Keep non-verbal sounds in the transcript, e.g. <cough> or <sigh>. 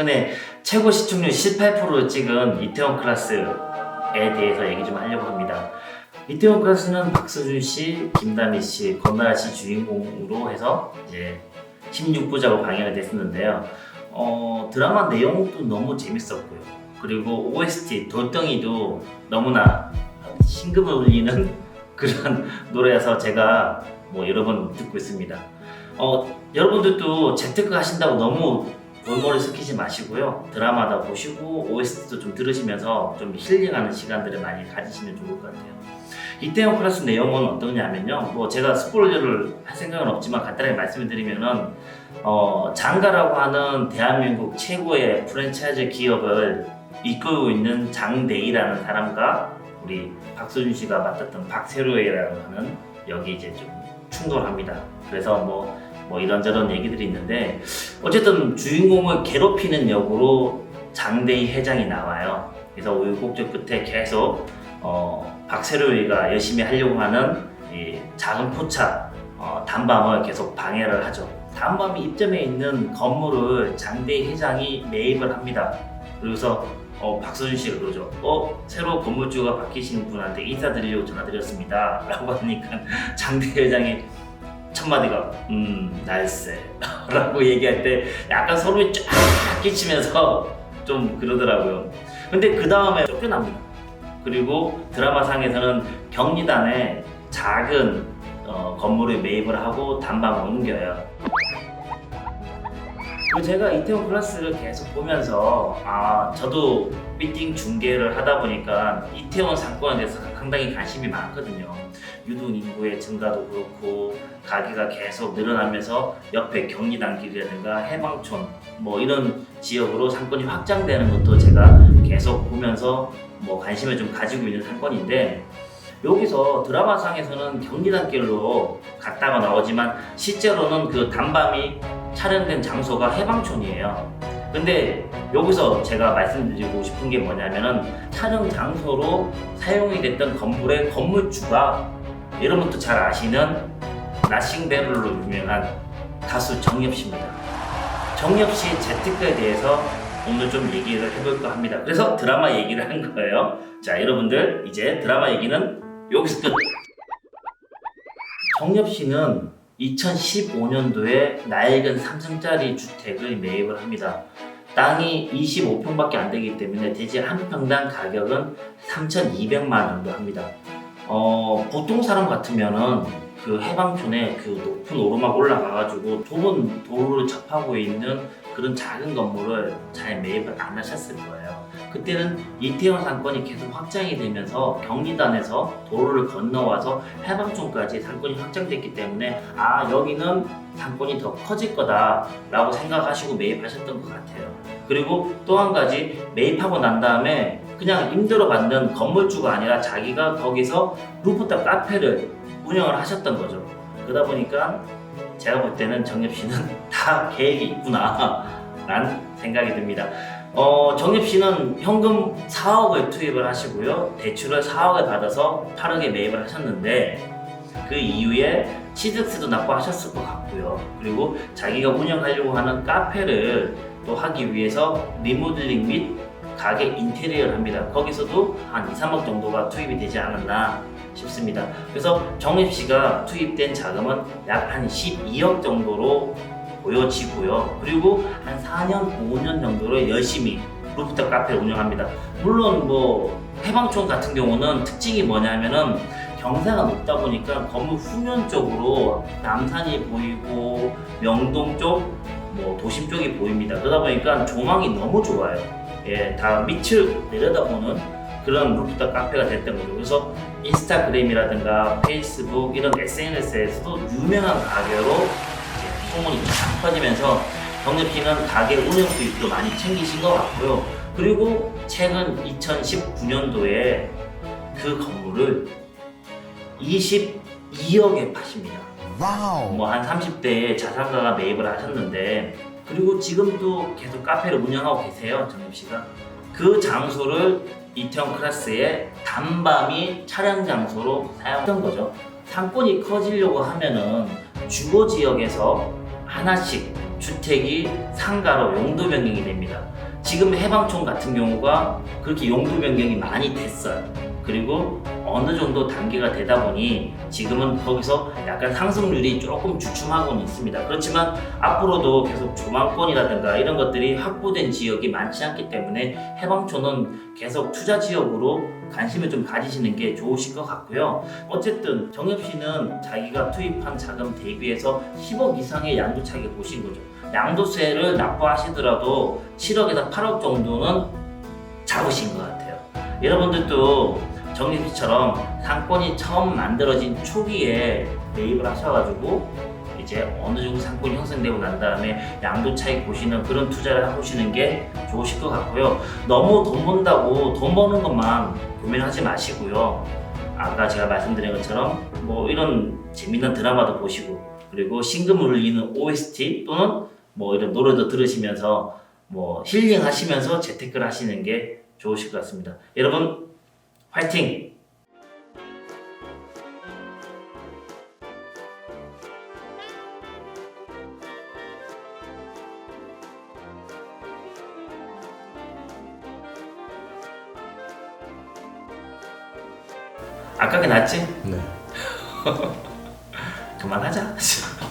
최근에 최고 시청률 18%를 찍은 이태원 클라스에 대해서 얘기 좀 하려고 합니다. 이태원 클라스는 박서준 씨, 김다미 씨, 권나라 씨 주인공으로 해서 이제 16부작으로 방영이 됐었는데요. 어, 드라마 내용도 너무 재밌었고요. 그리고 OST 돌덩이도 너무나 심금을 울리는 <laughs> 그런 노래여서 제가 뭐 여러 번 듣고 있습니다. 어, 여러분들도 재테크 하신다고 너무 골머리 숙이지 마시고요. 드라마다 보시고 OST도 좀 들으시면서 좀 힐링하는 시간들을 많이 가지시면 좋을 것 같아요. 이태원 클래스 내용은 어떠냐면요. 뭐 제가 스포일러를 할 생각은 없지만 간단하게 말씀을 드리면은 어, 장가라고 하는 대한민국 최고의 프랜차이즈 기업을 이끌고 있는 장대희라는 사람과 우리 박소준 씨가 맡았던 박세로이라고 하는 여기 이제 좀 충돌합니다. 그래서 뭐, 뭐 이런저런 얘기들이 있는데 어쨌든 주인공을 괴롭히는 역으로 장대희 회장이 나와요. 그래서 우유곡절 끝에 계속 어, 박세로이가 열심히 하려고 하는 이 작은 포차 어, 단밤을 계속 방해를 하죠. 단밤이 입점해 있는 건물을 장대희 회장이 매입을 합니다. 그래서 어, 박서준 씨가 그러죠. 어, 새로 건물주가 바뀌신 분한테 인사드리려고 전화드렸습니다. <laughs> 라고 하니까 장대 회장이 첫 마디가 음 날쌔 라고 <laughs> 얘기할 때 약간 소름이 쫙 끼치면서 <laughs> 좀 그러더라고요. 근데 그 다음에 쫓겨납니다. 그리고 드라마상에서는 경리단에 작은 어, 건물을 매입을 하고 단방을 옮겨요. 그리고 제가 이태원 클래스를 계속 보면서 아 저도 미팅 중계를 하다 보니까 이태원 상권에 대해서 상당히 관심이 많거든요. 유동 인구의 증가도 그렇고 가게가 계속 늘어나면서 옆에 경리단길이라든가 해방촌 뭐 이런 지역으로 상권이 확장되는 것도 제가 계속 보면서 뭐 관심을 좀 가지고 있는 상권인데 여기서 드라마상에서는 경리단길로 갔다가 나오지만 실제로는 그 단밤이 촬영된 장소가 해방촌이에요. 근데 여기서 제가 말씀드리고 싶은 게 뭐냐면은 촬영 장소로 사용이 됐던 건물의 건물주가 여러분도 잘 아시는 나싱베를로 유명한 가수 정엽 씨입니다. 정엽 씨의 재테크에 대해서 오늘 좀 얘기를 해볼까 합니다. 그래서 드라마 얘기를 한 거예요. 자, 여러분들 이제 드라마 얘기는 여기서 끝. 정엽 씨는 2015년도에 낡은 3층짜리 주택을 매입을 합니다. 땅이 25평밖에 안 되기 때문에 대지 한 평당 가격은 3,200만 원 정도 합니다. 어, 보통 사람 같으면은 그 해방촌에 그 높은 오르막 올라가가지고 좁은 도로를 접하고 있는 그런 작은 건물을 잘 매입을 안 하셨을 거예요. 그때는 이태원 상권이 계속 확장이 되면서 경리단에서 도로를 건너와서 해방촌까지 상권이 확장됐기 때문에 아 여기는 상권이 더 커질 거다라고 생각하시고 매입하셨던 것 같아요. 그리고 또 한 가지 매입하고 난 다음에 그냥 임대로 받는 건물주가 아니라 자기가 거기서 루프탑 카페를 운영을 하셨던 거죠. 그러다 보니까 제가 볼 때는 정엽 씨는 <laughs> 다 계획이 있구나 라는 생각이 듭니다. 어, 정엽 씨는 현금 4억을 투입을 하시고요. 대출을 4억을 받아서 8억에 매입을 하셨는데 그 이후에 취득세도 납부하셨을 것 같고요. 그리고 자기가 운영하려고 하는 카페를 또 하기 위해서 리모델링 및 가게 인테리어를 합니다. 거기서도 한 2, 3억 정도가 투입이 되지 않았나 싶습니다. 그래서 정엽 씨가 투입된 자금은 약 한 12억 정도로 보여지고요. 그리고 한 4년, 5년 정도로 열심히 루프탑 카페를 운영합니다. 물론 뭐 해방촌 같은 경우는 특징이 뭐냐면은 경사가 높다 보니까 건물 후면 쪽으로 남산이 보이고 명동 쪽, 뭐 도심 쪽이 보입니다. 그러다 보니까 조망이 너무 좋아요. 예, 다 밑을 내려다보는 그런 루프탑 카페가 됐던 거죠. 그래서 인스타그램이라든가 페이스북 이런 SNS에서도 유명한 가게로 소문이 쫙 퍼지면서 씨는 가게 운영 수익도 많이 챙기신 것 같고요. 그리고 최근 2019년도에 그 건물을 22억에 파십니다. 와우. 뭐 한 30대에 자산가가 매입을 하셨는데 그리고 지금도 계속 카페를 운영하고 계세요 정엽 씨가 그 장소를 이태원 클래스의 단밤이 촬영 장소로 사용했던 거죠 상권이 커지려고 하면은 주거 지역에서 하나씩 주택이 상가로 용도 변경이 됩니다. 지금 해방촌 같은 경우가 그렇게 용도 변경이 많이 됐어요. 그리고 어느 정도 단계가 되다 보니 지금은 거기서 약간 상승률이 조금 주춤하고는 있습니다. 그렇지만 앞으로도 계속 조망권이라든가 이런 것들이 확보된 지역이 많지 않기 때문에 해방촌은 계속 투자 지역으로 관심을 좀 가지시는 게 좋으실 것 같고요. 어쨌든 정엽 씨는 자기가 투입한 자금 대비해서 10억 이상의 양도차익을 보신 거죠. 양도세를 납부하시더라도 7억에서 8억 정도는 잡으신 것 같아요. 여러분들도 정립 씨처럼 상권이 처음 만들어진 초기에 매입을 하셔가지고 이제 어느 정도 상권이 형성되고 난 다음에 양도 차익 보시는 그런 투자를 해보시는 게 좋으실 것 같고요. 너무 돈 번다고 돈 버는 것만 고민하지 마시고요. 아까 제가 말씀드린 것처럼 뭐 이런 재밌는 드라마도 보시고 그리고 신금을 울리는 OST 또는 뭐 이런 노래도 들으시면서 뭐 힐링하시면서 재테크를 하시는 게 좋으실 것 같습니다. 여러분 화이팅! 아깝게 났지? 네. <laughs> 그만하자. <laughs>